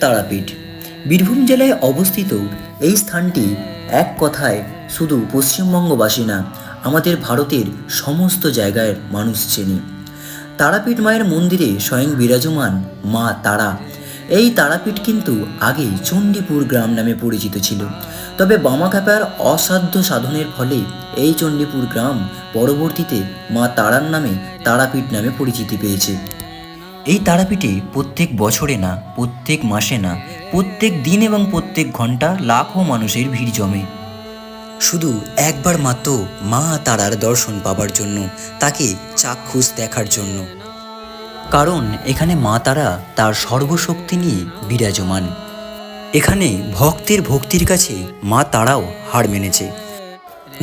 তারাপীঠ, বীরভূম জেলায় অবস্থিত এই স্থানটি এক কথায় শুধু পশ্চিমবঙ্গবাসী না, আমাদের ভারতের সমস্ত জায়গার মানুষ চেনে তারাপীঠ মায়ের মন্দিরে স্বয়ং বিরাজমান মা তারা। এই তারাপীঠ কিন্তু আগে চণ্ডীপুর গ্রাম নামে পরিচিত ছিল। তবে বামাখ্যাপার অসাধ্য সাধনের ফলে এই চণ্ডীপুর গ্রাম পরবর্তীতে মা তারার নামে তারাপীঠ নামে পরিচিতি পেয়েছে। এই তারাপীঠে প্রত্যেক বছরে না, প্রত্যেক মাসে না, প্রত্যেক দিন এবং প্রত্যেক ঘণ্টা লাখো মানুষের ভিড় জমে। শুধু একবার মাত্র মা তারার দর্শন পাবার জন্য, তাকে চাক্ষুষ দেখার জন্য। কারণ এখানে মা তারা তার সর্বশক্তি নিয়ে বিরাজমান। এখানে ভক্তের ভক্তির কাছে মা তারাও হার মেনেছে।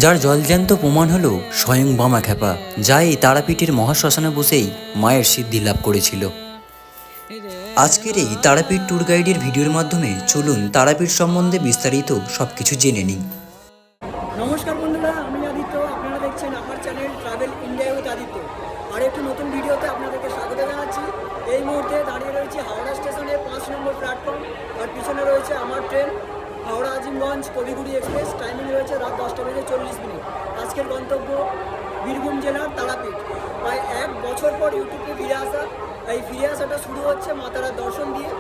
যার জলজ্যান্ত প্রমাণ হলো স্বয়ং বামা খ্যাপা, যা এই তারাপীঠের মহাশ্মশানে বসেই মায়ের সিদ্ধি লাভ করেছিল। আজকের এই তারাপীঠ ট্যুর গাইডের ভিডিওর মাধ্যমে চলুন তারাপীঠ সম্বন্ধে বিস্তারিত সব কিছু জেনে নিই। নমস্কার বন্ধুরা, আমি আদিত্য। আপনারা দেখছেন আমার channel travel India with Aditya. আর একটি নতুন ভিডিওতে আপনাদেরকে স্বাগত জানাচ্ছি। এই মুহূর্তে দাঁড়িয়ে রয়েছে হাওড়া স্টেশনে পাঁচ নম্বর প্ল্যাটফর্ম আর পিছনে রয়েছে আমার ট্রেন। হাওড়া আজিমগঞ্জ কবিগুড়ি এক্সপ্রেস টাইমিং রয়েছে রাত দশটা বেজে চল্লিশ মিনিট। আজকের গন্তব্য বীরভূম জেলার তারাপীঠ। প্রায় এক বছর পর ইউটিউবে ফিরে আসা, এই ফিরে আসাটা শুরু হচ্ছে মাতারার দর্শন দিয়ে।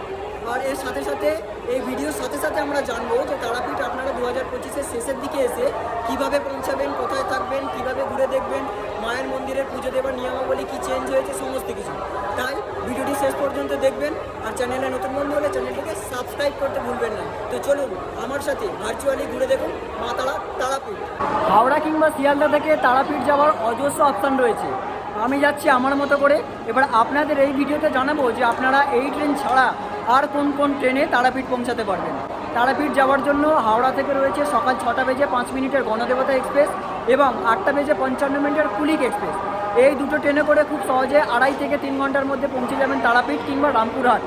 আর এর সাথে সাথে, এই ভিডিওর সাথে সাথে আমরা জানব যে তারাপীঠ আপনারা দু হাজার পঁচিশের শেষের দিকে এসে কীভাবে পৌঁছাবেন, কোথায় থাকবেন, কীভাবে ঘুরে দেখবেন মায়ের মন্দিরের পুজো দেওয়ার নিয়মাবলী কি চেঞ্জ হয়েছে, সমস্ত কিছু। তাই ভিডিওটি শেষ পর্যন্ত দেখবেন আর চ্যানেলে নতুন বন্ধু হলে চ্যানেলটিকে সাবস্ক্রাইব করতে ভুলবেন না। তো চলুন, আমার সাথে ভার্চুয়ালি ঘুরে দেখুন মা তারা, তারাপীঠ। হাওড়া কিংবা শিয়ালদা থেকে তারাপীঠ যাওয়ার অজস্র অপশান রয়েছে। আমি যাচ্ছি আমার মতো করে। এবার আপনাদের এই ভিডিওতে জানাব যে আপনারা এই ট্রেন ছাড়া আর কোন কোন ট্রেনে তারাপীঠ পৌঁছাতে পারবেন। তারাপীঠ যাওয়ার জন্য হাওড়া থেকে রয়েছে সকাল ছটা বেজে পাঁচ মিনিটের গণদেবতা এক্সপ্রেস এবং আটটা বেজে পঞ্চান্ন মিনিটের কুলিক এক্সপ্রেস। এই দুটো ট্রেনে করে খুব সহজে আড়াই থেকে তিন ঘণ্টার মধ্যে পৌঁছে যাবেন তারাপীঠ কিংবা রামপুরহাট।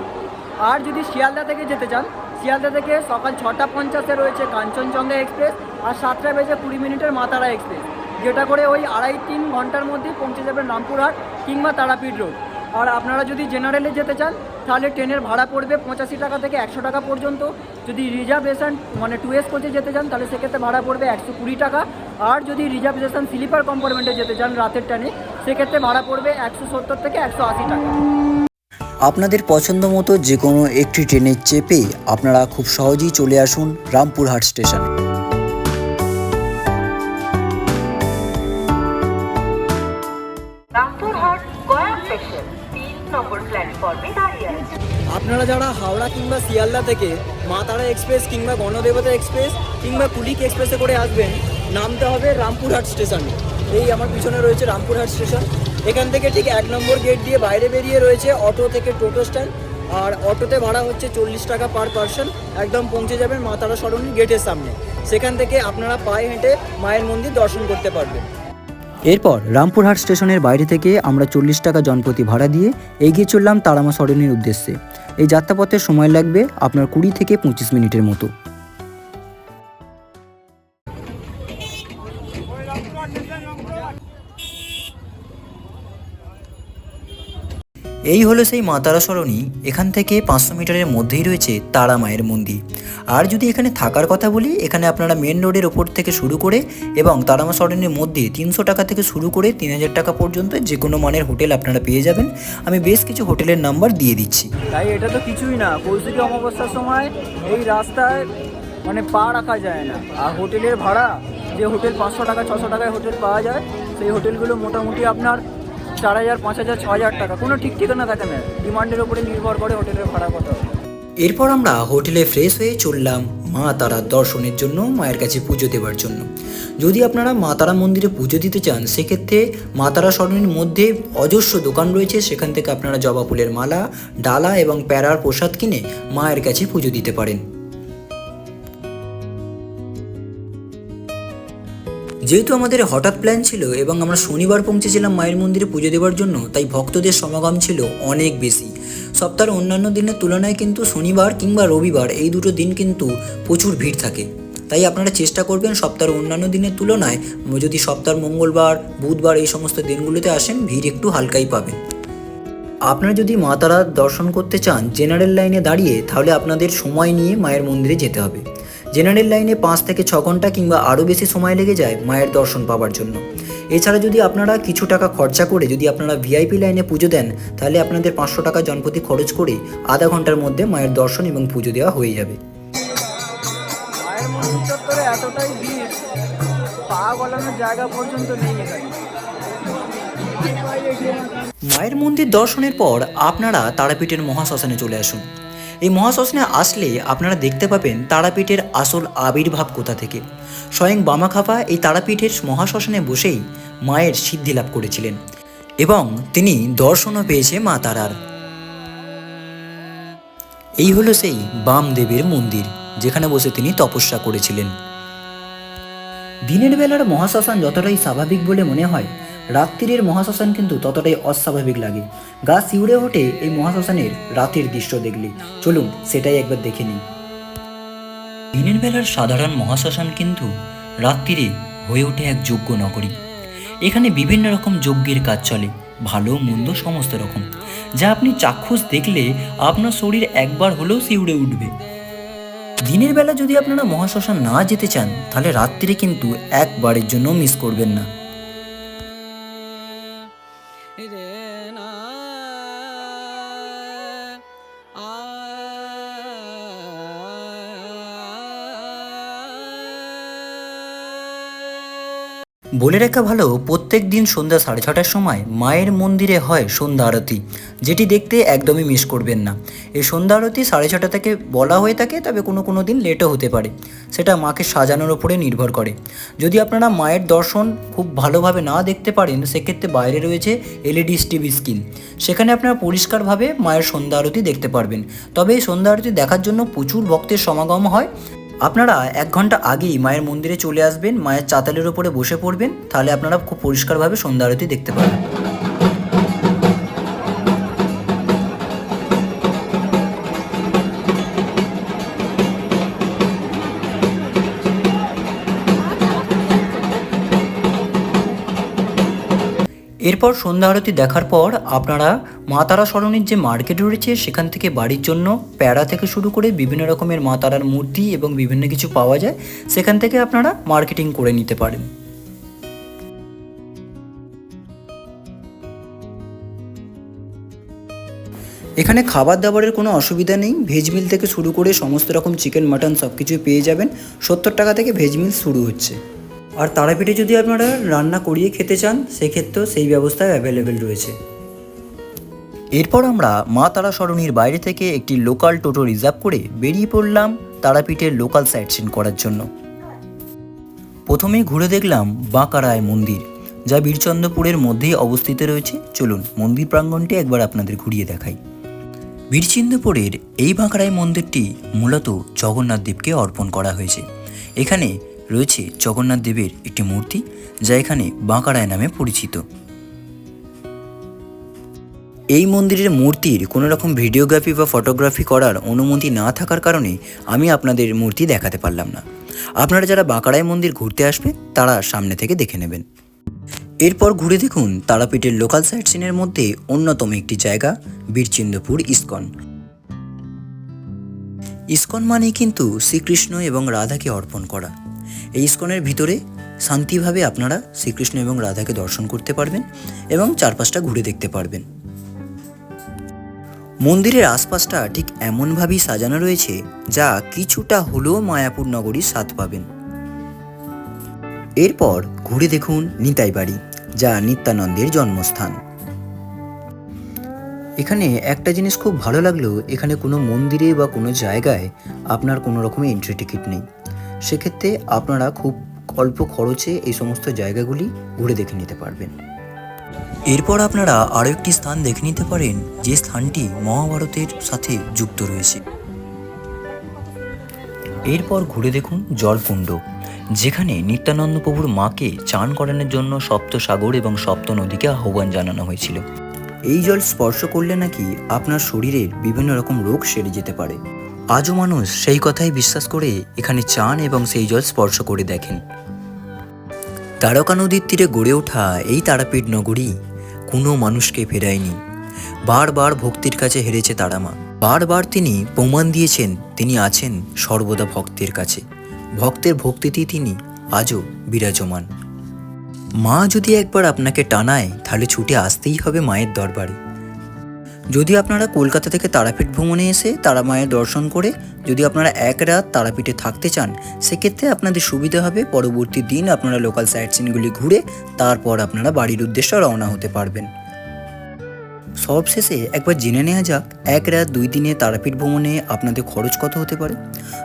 আর যদি শিয়ালদা থেকে যেতে চান, শিয়ালদা থেকে সকাল ছটা পঞ্চাশে রয়েছে কাঞ্চনজঙ্ঘা এক্সপ্রেস আর সাতটা বেজে কুড়ি মিনিটের মাতারা এক্সপ্রেস, যেটা করে ওই আড়াই তিন ঘণ্টার মধ্যেই পৌঁছে যাবেন রামপুরহাট কিংবা তারাপীঠ রোড। আর আপনারা যদি জেনারেলে যেতে চান, তাহলে ট্রেনের ভাড়া পড়বে পঁচাশি টাকা থেকে একশো টাকা পর্যন্ত। যদি রিজার্ভেশন মানে টু এস কোচে যেতে চান, তাহলে সেক্ষেত্রে ভাড়া পড়বে একশো কুড়ি টাকা। আর যদি রিজার্ভেশন স্লিপার কম্পার্টমেন্টে যেতে চান রাতের ট্রেনে সেক্ষেত্রে ভাড়া পড়বে একশো সত্তর থেকে একশো আশি টাকা। আপনাদের পছন্দ মতো যে কোনো একটি ট্রেনে চেপে আপনারা খুব সহজেই চলে আসুন রামপুরহাট স্টেশন। প্ল্যাটফর্মে দাঁড়িয়ে আপনারা যারা হাওড়া কিংবা শিয়ালদা থেকে মা তারা এক্সপ্রেস কিংবা গণদেবতা এক্সপ্রেস কিংবা কুলিক এক্সপ্রেসে করে আসবেন, নামতে হবে রামপুরহাট স্টেশনে। এই আমার পিছনে রয়েছে রামপুরহাট স্টেশন। এখান থেকে ঠিক এক নম্বর গেট দিয়ে বাইরে বেরিয়ে রয়েছে অটো থেকে টোটো স্ট্যান্ড। আর অটোতে ভাড়া হচ্ছে চল্লিশ টাকা পার পার্সন। একদম পৌঁছে যাবেন মা তারা সরণী গেটের সামনে। সেখান থেকে আপনারা পায়ে হেঁটে মায়ের মন্দির দর্শন করতে পারবেন। এরপর রামপুরহাট স্টেশনের বাইরে থেকে আমরা চল্লিশ টাকা জনপ্রতি ভাড়া দিয়ে এগিয়ে চললাম তারামা সরণের উদ্দেশ্যে। এই যাত্রাপথে সময় লাগবে আপনার কুড়ি থেকে পঁচিশ মিনিটের মতো। এই হলো সেই মা তারা সরণি, এখান থেকে পাঁচশো মিটারের মধ্যেই রয়েছে তারা মায়ের মন্দির। আর যদি এখানে থাকার কথা বলি, এখানে আপনারা মেন রোডের ওপর থেকে শুরু করে এবং তারামা সরণির মধ্যে তিনশো টাকা থেকে শুরু করে তিন হাজার টাকা পর্যন্ত যে কোনো মানের হোটেল আপনারা পেয়ে যাবেন। আমি বেশ কিছু হোটেলের নাম্বার দিয়ে দিচ্ছি। তাই এটা তো কিছুই না কৌশিকী অমাবস্যার সময় এই রাস্তায় মানে পা রাখা যায় না। আর হোটেলের ভাড়া, যে হোটেল পাঁচশো টাকা ছশো টাকায় হোটেল পাওয়া যায়, সেই হোটেলগুলো মোটামুটি আপনার চার হাজার, পাঁচ হাজার ছ হাজার টাকা। কোনো ঠিক ঠিকানা থাকে না। ডিমান্ডের উপরে নির্ভর করে হোটেলের ভাড়া কত। এরপর আমরা হোটেলে ফ্রেশ হয়ে চললাম মা তারার দর্শনের জন্য মায়ের কাছে পুজো দেওয়ার জন্য। যদি আপনারা মা তারা মন্দিরে পুজো দিতে চান, সেক্ষেত্রে মা তারা সরণির মধ্যে অজস্র দোকান রয়েছে। সেখান থেকে আপনারা জবা ফুলের মালা, ডালা এবং প্যারার প্রসাদ কিনে মায়ের কাছে পুজো দিতে পারেন। যেহেতু আমাদের হঠাৎ প্ল্যান ছিল এবং আমরা শনিবার পৌঁছেছিলাম মায়ের মন্দিরে পুজো দেওয়ার জন্য, তাই ভক্তদের সমাগম ছিল অনেক বেশি। সপ্তাহের অন্যান্য দিনের তুলনায় কিন্তু শনিবার কিংবা রবিবার এই দুটো দিন কিন্তু প্রচুর ভিড় থাকে। তাই আপনারা চেষ্টা করবেন সপ্তাহের অন্যান্য দিনের তুলনায় যদি সপ্তাহ মঙ্গলবার, বুধবার এই সমস্ত দিনগুলোতে আসেন, ভিড় একটু হালকাই পাবেন। আপনারা যদি মা তারা দর্শন করতে চান জেনারেল লাইনে দাঁড়িয়ে, তাহলে আপনাদের সময় নিয়ে মায়ের মন্দিরে যেতে হবে। জেনারেল লাইনে পাঁচ থেকে ছ ঘণ্টা কিংবা আরও বেশি সময় লেগে যায় মায়ের দর্শন পাওয়ার জন্য। এছাড়া যদি আপনারা কিছু টাকা খরচা করে যদি আপনারা ভিআইপি লাইনে পুজো দেন তাহলে আপনাদের পাঁচশো টাকা জনপ্রতি খরচ করে আধা ঘণ্টার মধ্যে মায়ের দর্শন এবং পুজো দেওয়া হয়ে যাবে। মায়ের মন্দির চত্বরে এতটাই ভিড় পা গলানোর জায়গা পর্যন্ত নেই এখানে। মায়ের মন্দির দর্শনের পর আপনারা তারাপীঠের মহাশ্মশানে চলে আসুন। এই মহাশ্মশানে আসলে আপনারা দেখতে পাবেন তারাপীঠের আসল আবির্ভাব কোথা থেকে। স্বয়ং বামাখাপা এই তারাপীঠের মহাশ্মশানে বসেই মায়ের সিদ্ধি লাভ করেছিলেন এবং তিনি দর্শনও পেয়েছে মা তারার। এই হলো সেই বামদেবের মন্দির, যেখানে বসে তিনি তপস্যা করেছিলেন। দিনের বেলার মহাশ্মশান যতটাই স্বাভাবিক বলে মনে হয় রাত্রির মহাশ্মশান কিন্তু ততটাই অস্বাভাবিক লাগে। গা শিউড়ে ওঠে এই মহাশ্মশানের রাতের দৃশ্য দেখলে। চলুন সেটাই একবার দেখে নিই। দিনের বেলার সাধারণ মহাশ্মশান কিন্তু রাত্রিরে হয়ে ওঠে এক যোগ্য নগরী। এখানে বিভিন্ন রকম যজ্ঞের কাজ চলে, ভালো মন্দ সমস্ত রকম। যা আপনি চাক্ষুষ দেখলে আপনার শরীর একবার হলেও শিউড়ে উঠবে। দিনের বেলা যদি আপনারা মহাশ্মশান না যেতে চান, তাহলে রাত্রিরে কিন্তু একবারের জন্য মিস করবেন না। বলে রাখা ভালো, প্রত্যেক দিন সন্ধ্যা সাড়ে ছটার সময় মায়ের মন্দিরে হয় সন্ধ্যা আরতি, যেটি দেখতে একদমই মিস করবেন না। এই সন্ধ্যা আরতি সাড়ে ছটা থেকে বলা হয়ে থাকে, তবে কোনো কোনো দিন লেটও হতে পারে। সেটা মাকে সাজানোর ওপরে নির্ভর করে। যদি আপনারা মায়ের দর্শন খুব ভালোভাবে না দেখতে পারেন, সেক্ষেত্রে বাইরে রয়েছে এলইডি টিভি স্ক্রিন। সেখানে আপনারা পরিষ্কারভাবে মায়ের সন্ধ্যা আরতি দেখতে পারবেন। তবে এই সন্ধ্যা আরতি দেখার জন্য প্রচুর ভক্তের সমাগম হয়। আপনারা এক ঘণ্টা আগেই মায়ের মন্দিরে চলে আসবেন, মায়ের চাতালের ওপরে বসে পড়বেন, তাহলে আপনারা খুব পরিষ্কারভাবে সন্ধ্যা আরতি দেখতে পাবেন। এরপর সন্ধ্যা আরতি দেখার পর আপনারা মা তারা সরণির যে মার্কেট রয়েছে, সেখান থেকে বাড়ির জন্য প্যাড়া থেকে শুরু করে বিভিন্ন রকমের মা তারার মূর্তি এবং বিভিন্ন কিছু পাওয়া যায়, সেখান থেকে আপনারা মার্কেটিং করে নিতে পারেন। এখানে খাবার দাবারের কোনো অসুবিধা নেই। ভেজ মিল থেকে শুরু করে সমস্ত রকম চিকেন, মাটন সব কিছুই পেয়ে যাবেন। সত্তর টাকা থেকে ভেজ মিল শুরু হচ্ছে। আর তারাপীঠে যদি আপনারা রান্না করিয়ে খেতে চান, সেক্ষেত্রেও সেই ব্যবস্থা অ্যাভেলেবেল রয়েছে। এরপর আমরা মা তারা সরণির বাইরে থেকে একটি লোকাল টোটো রিজার্ভ করে বেরিয়ে পড়লাম তারাপীঠের লোকাল সাইট সিন করার জন্য। প্রথমেই ঘুরে দেখলাম বাঁকারায় মন্দির, যা বীরচন্দ্রপুরের মধ্যেই অবস্থিত রয়েছে। চলুন মন্দির প্রাঙ্গণটি একবার আপনাদের ঘুরিয়ে দেখাই। বীরচন্দ্রপুরের এই বাঁকড়াই মন্দিরটি মূলত জগন্নাথ দেবকে অর্পণ করা হয়েছে। এখানে রয়েছে জগন্নাথ দেবের একটি মূর্তি, যা এখানে বাঁকড়ায় নামে পরিচিত। এই মন্দিরের মূর্তির কোনো রকম ভিডিওগ্রাফি বা ফটোগ্রাফি করার অনুমতি না থাকার কারণে আমি আপনাদের মূর্তি দেখাতে পারলাম না। আপনারা যারা বাঁকড়াই মন্দির ঘুরতে আসবে, তারা সামনে থেকে দেখে নেবেন। এরপর ঘুরে দেখুন তারাপীঠের লোকাল সাইট সিনের মধ্যে অন্যতম একটি জায়গা বীরচিন্দপুর ইস্কন। ইস্কন মানেই কিন্তু শ্রীকৃষ্ণ এবং রাধাকে অর্পণ করা। এই ইস্কনের ভিতরে শান্তিভাবে আপনারা শ্রীকৃষ্ণ এবং রাধাকে দর্শন করতে পারবেন এবং চারপাশটা ঘুরে দেখতে পারবেন। মন্দিরের আশপাশটা ঠিক এমনভাবেই সাজানো রয়েছে যা কিছুটা হলেও মায়াপুর নগরীর স্বাদ পাবেন। এরপর ঘুরে দেখুন নিতাই বাড়ি, যা নিত্যানন্দের জন্মস্থান। এখানে একটা জিনিস খুব ভালো লাগল, এখানে কোনো মন্দিরে বা কোনো জায়গায় আপনার কোনো রকমের এন্ট্রি টিকিট নেই। সেক্ষেত্রে আপনারা খুব অল্প খরচে এই সমস্ত জায়গাগুলি ঘুরে দেখে নিতে পারবেন। এরপর আপনারা আরও একটি স্থান দেখে নিতে পারেন, যে স্থানটি মহাভারতের সাথে যুক্ত রয়েছে। এরপর ঘুরে দেখুন জলকুণ্ড, যেখানে নিত্যানন্দ প্রভুর মাকে চান করানোর জন্য সপ্ত সাগর এবং সপ্ত নদীকে আহ্বান জানানো হয়েছিল। এই জল স্পর্শ করলে নাকি আপনার শরীরের বিভিন্ন রকম রোগ সেরে যেতে পারে। আজও মানুষ সেই কথাই বিশ্বাস করে এখানে চান এবং সেই জল স্পর্শ করে দেখেন। তারকা নদীর তীরে গড়ে ওঠা এই তারাপীঠ নগরী কোনো মানুষকে ফেরায়নি। বারবার ভক্তির কাছে হেরেছে তারা মা বারবার তিনি প্রমাণ দিয়েছেন তিনি আছেন সর্বদা ভক্তের কাছে। ভক্তের ভক্তিতেই তিনি আজও বিরাজমান। মা যদি একবার আপনাকে টানায়, তাহলে ছুটে আসতেই হবে মায়ের দরবারে। যদি আপনারা কলকাতা থেকে তারাপীঠ ভ্রমণে এসে তারা মায়ের দর্শন করে যদি আপনারা এক রাত তারাপীঠে থাকতে চান, সেক্ষেত্রে আপনাদের সুবিধা হবে পরবর্তী দিন আপনারা লোকাল সাইট সিনগুলি ঘুরে, তারপর আপনারা বাড়ির উদ্দেশ্যে রওনা হতে পারবেন। সবশেষে একবার জেনে নেওয়া যাক, এক রাত দুই দিনে তারাপীঠ ভ্রমণে আপনাদের খরচ কত হতে পারে?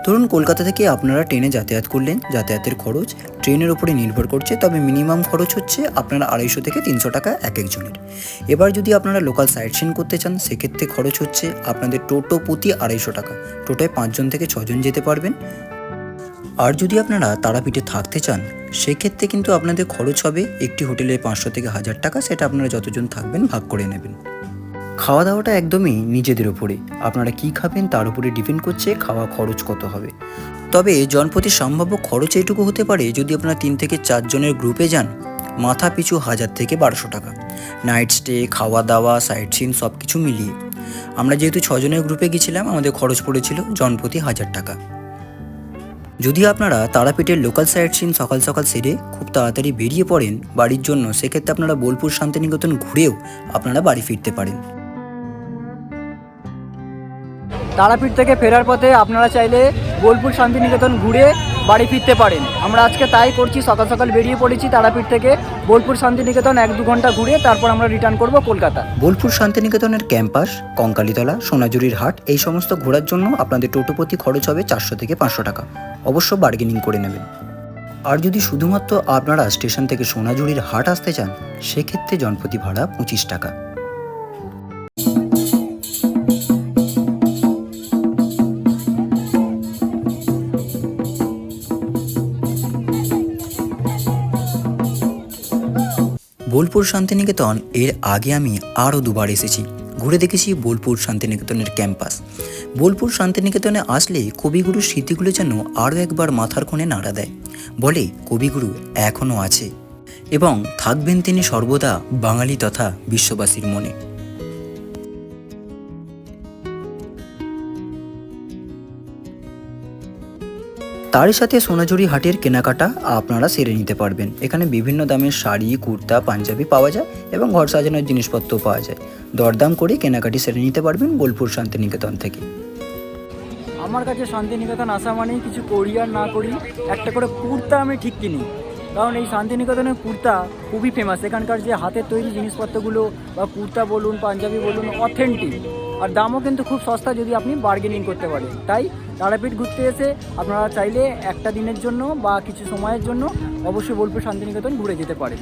ধরুন কলকাতা থেকে আপনারা ট্রেনে যাতায়াত করলেন, যাতায়াতের খরচ ট্রেনের উপরে নির্ভর করছে, তবে মিনিমাম খরচ হচ্ছে আপনারা আড়াইশো থেকে তিনশো টাকা এক একজনের। এবার যদি আপনারা লোকাল সাইট সিন করতে চান, সেক্ষেত্রে খরচ হচ্ছে আপনাদের টোটো প্রতি আড়াইশো টাকা। টোটোয় পাঁচজন থেকে ছজন যেতে পারবেন। আর যদি আপনারা তারাপীঠে থাকতে চান, সেক্ষেত্রে কিন্তু আপনাদের খরচ হবে একটি হোটেলে পাঁচশো থেকে হাজার টাকা, সেটা আপনারা যতজন থাকবেন ভাগ করে নেবেন। খাওয়া দাওয়াটা একদমই নিজেদের ওপরে আপনারা কি খাবেন তার উপরে ডিপেন্ড করছে খাওয়া খরচ কত হবে। তবে জনপ্রতি সম্ভাব্য খরচ এইটুকু হতে পারে যদি আপনারা তিন থেকে চারজনের গ্রুপে যান, মাথা পিছু হাজার থেকে বারোশো টাকা। নাইট স্টে খাওয়া দাওয়া সাইট সিন সব কিছু মিলিয়ে। আমরা যেহেতু ছজনের গ্রুপে গেছিলাম, আমাদের খরচ পড়েছিল জনপ্রতি হাজার টাকা। যদি আপনারা তারাপীঠের লোকাল সাইট সিন সকাল সকাল সেরে খুব তাড়াতাড়ি বেরিয়ে পড়েন, বাড়ির জন্য, সেক্ষেত্রে আপনারা বোলপুর শান্তিনিকেতন ঘুরেও আপনারা বাড়ি ফিরতে পারেন। তারাপীঠ থেকে ফেরার পথে আপনারা চাইলে বোলপুর শান্তিনিকেতন ঘুরে বাড়ি ফিরতে পারেন। আমরা আজকে তাই করছি, সকাল সকাল বেরিয়ে পড়েছি তারাপীঠ থেকে বোলপুর শান্তিনিকেতন এক দু ঘণ্টা ঘুরে তারপর আমরা রিটার্ন করব কলকাতা। বোলপুর শান্তিনিকেতনের ক্যাম্পাস, কঙ্কালীতলা, সোনাঝুরির হাট, এই সমস্ত ঘোরার জন্য আপনাদের টোটো প্রতি খরচ হবে চারশো থেকে পাঁচশো টাকা। অবশ্য বার্গেনিং করে নেবেন। আর যদি শুধুমাত্র আপনারা স্টেশন থেকে সোনাঝুরির হাট আসতে চান, সেক্ষেত্রে জনপ্রতি ভাড়া পঁচিশ টাকা। বোলপুর শান্তিনিকেতন, এর আগে আমি আরও দুবার এসেছি। ঘুরে দেখেছি বোলপুর শান্তিনিকেতনের ক্যাম্পাস। বোলপুর শান্তিনিকেতনে আসলে কবিগুরুর স্মৃতিগুলো যেন আরও একবার মাথার কোণে নাড়া দেয়। বলে কবিগুরু এখনও আছে এবং থাকবেন তিনি সর্বদা বাঙালি তথা বিশ্ববাসীর মনে। তার সাথে সোনাঝুরি হাটের কেনাকাটা আপনারা সেরে নিতে পারবেন। এখানে বিভিন্ন দামের শাড়ি, কুর্তা, পাঞ্জাবি পাওয়া যায় এবং ঘর সাজানোর জিনিসপত্র পাওয়া যায়। দরদাম করে কেনাকাটি সেরে নিতে পারবেন বোলপুর শান্তিনিকেতন থেকে। আমার কাছে শান্তিনিকেতন আসা মানেই কিছু করি আর না করি, একটা করে কুর্তা আমি ঠিক কিনি। কারণ এই শান্তিনিকেতনের কুর্তা খুবই ফেমাস এখানকার যে হাতের তৈরি জিনিসপত্রগুলো বা কুর্তা বলুন, পাঞ্জাবি বলুন অথেন্টিক আর দামও কিন্তু খুব সস্তা যদি আপনি বার্গেনিং করতে পারেন। তাই তারাপীঠ ঘুরতে এসে আপনারা চাইলে একটা দিনের জন্য বা কিছু সময়ের জন্য অবশ্যই বোলপুর শান্তিনিকেতন ঘুরে যেতে পারেন।